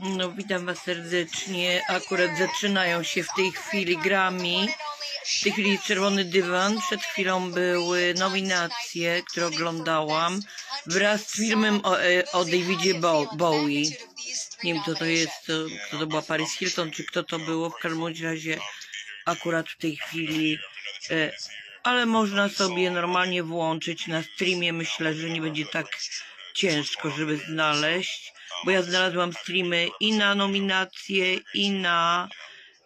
No, witam Was serdecznie. Akurat zaczynają się w tej chwili grami. W tej chwili Czerwony Dywan. Przed chwilą były nominacje, które oglądałam wraz z filmem o, e, o Davidzie Bo- Bowie. Nie wiem, kto to jest, to, kto to była Paris Hilton, czy kto to było. W każdym razie akurat w tej chwili. E, ale można sobie normalnie włączyć na streamie. Myślę, że nie będzie tak ciężko, żeby znaleźć, bo ja znalazłam streamy i na nominacje, i na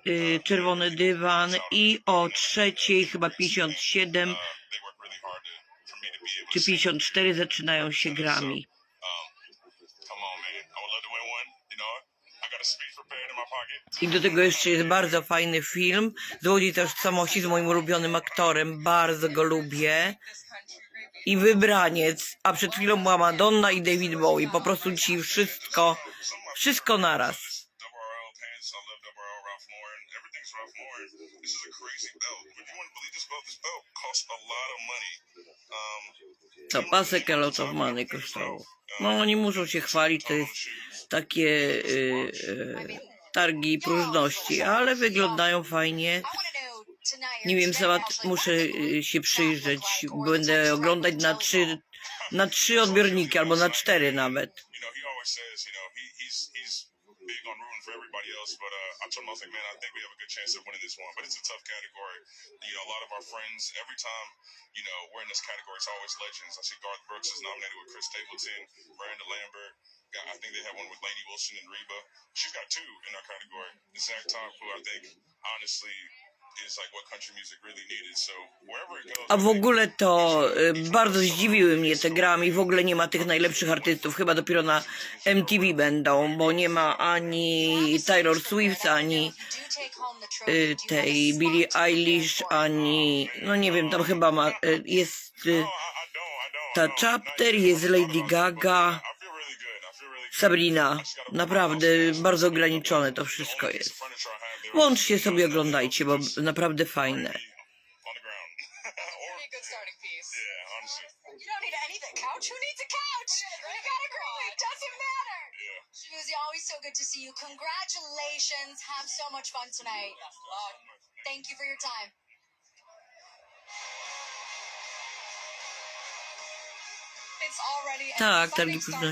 y, Czerwony Dywan, i o trzeciej, chyba 57 czy 54 zaczynają się grami. I do tego jeszcze jest bardzo fajny film. Złodziej tożsamości z moim ulubionym aktorem. Bardzo go lubię. I Wybraniec. A przed chwilą była Madonna i David Bowie. Po prostu dzisiaj wszystko, wszystko naraz. Double RL pants. I love Double RL Ralph Lauren. Everything's Ralph Lauren. This is a crazy belt. Would you want to believe this belt? This belt costs a lot of money. To pasek a lot of money kosztowało. No oni muszą się chwalić, to jest takie y, y, targi próżności, ale wyglądają fajnie. Nie wiem, sama t- muszę y, się przyjrzeć. Będę oglądać na trzy, na trzy odbiorniki albo na cztery nawet. you know, he always says, you know, he, he's he's big on rooting for everybody else. But uh, I told him, I was like, man, I think we have a good chance of winning this one. But it's a tough category. You know, a lot of our friends, every time, you know, we're in this category, it's always legends. I see Garth Brooks is nominated with Chris Stapleton, Miranda Lambert. Got, I think they have one with Lady Wilson and Reba. She's got two in our category. Zach Top, who I think, honestly, A w ogóle to y, bardzo zdziwiły mnie te grami. W ogóle nie ma tych najlepszych artystów. Chyba dopiero na MTV będą, bo nie ma ani Taylor Swift, ani y, tej Billie Eilish, ani no nie wiem, tam chyba ma, y, jest don't. ta. Chapter, jest Lady Gaga, I feel really good. I feel really good. Sabrina. Naprawdę bardzo ograniczone to wszystko jest. Włączcie sobie, oglądajcie, bo naprawdę fajne. on the ground. or, Pretty good starting piece. yeah, honestly. You don't need anything. Couch? Who needs a couch? You got a girl. It doesn't matter. Yeah. Shmuzi, always so good to see you. Congratulations. Have so much fun tonight. Thank you for your time. It's already an Tak, exciting targi start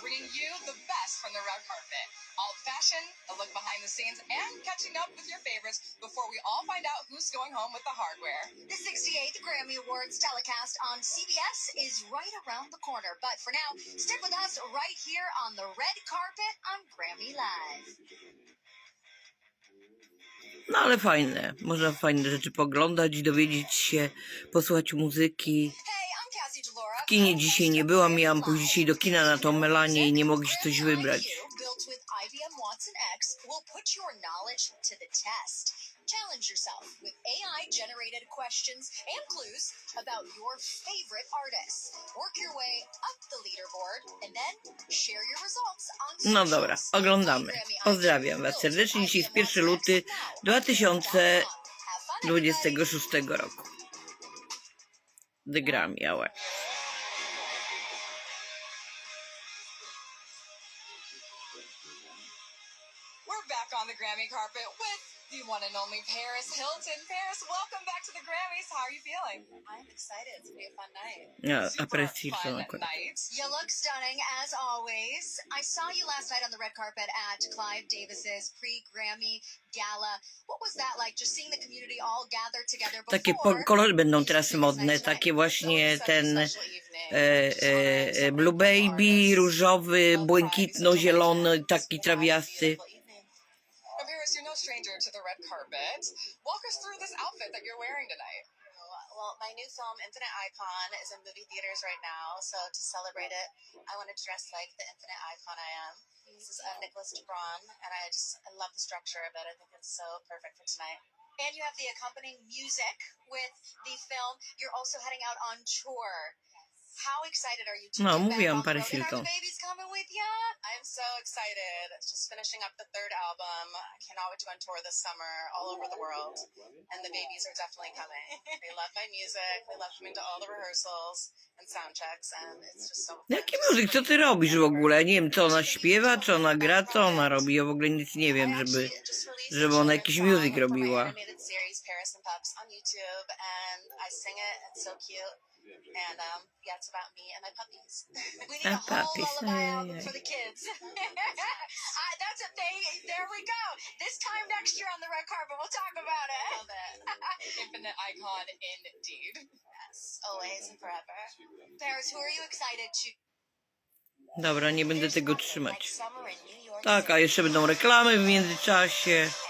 We're bringing you the best from the red carpet. All fashion, a look behind the scenes, and catching up with your favorites before we all find out who's going home with the hardware. The 68th Grammy Awards telecast on CBS is right around the corner. But for now, stick with us right here on the red carpet on Grammy Live. No ale fajne. Można fajne rzeczy poglądać, dowiedzieć się, posłuchać muzyki. Kinie dzisiaj nie byłam, miałam pójść dzisiaj do kina na tą Melanię i nie mogli się coś wybrać. Challenge yourself with AI-generated questions and clues about your favorite artists. Work your way up the leaderboard and then share your results on No dobra, oglądamy. Pozdrawiam Was serdecznie. Dzisiaj jest 1 luty 2026 Have fun, everybody. roku. The Grammy. Carpet with the one and only Paris Hilton. Paris, welcome back to the Grammys. How are you feeling? I'm excited. It's gonna be a fun night. Ja, a Super fun night. You look stunning as always. I saw you last night on the red carpet at Clive Davis's pre-Grammy gala. What was that like? Just seeing the community all gather together before Takie kolory będą teraz modne, takie właśnie ten e, e, e, Blue Baby, różowy, błękitno-zielony, taki trawiasty. Carpet. Walk us through this outfit that you're wearing tonight. Well, my new film, Infinite Icon, is in movie theaters right now. So to celebrate it, I want to dress like the infinite icon I am. This is uh, Nicholas Debron, and I just I love the structure of it. I think it's so perfect for tonight. And you have the accompanying music with the film. You're also heading out on tour. How excited are you to No, mówiłam with you? I'm so excited. Just finishing up the third album. I cannot wait to go on tour this summer all over the world. And the babies are definitely coming. they love my music. They love coming to all the rehearsals and sound checks. And it's just so fun. Jaki muzyk? Co ty robisz w ogóle? Nie wiem, co ona śpiewa, czy ona gra, co ona robi. Ja w ogóle nic nie wiem, żeby... żeby ona jakiś music robiła. animated series Paris and Pups on YouTube, and I sing it. It's so cute. And um, yeah, it's about me and my puppies. We need a Ah, whole puppies, lullaby ay, album ay. for the kids. uh, that's a thing. There we go. This time next year on the red carpet, we'll talk about it. Love it. Infinite icon indeed. Yes, always and forever. Paris, who are you excited to? Dobra, nie będę There's tego nothing like trzymać. summer in New York Tak, a City. jeszcze będą reklamy w międzyczasie. And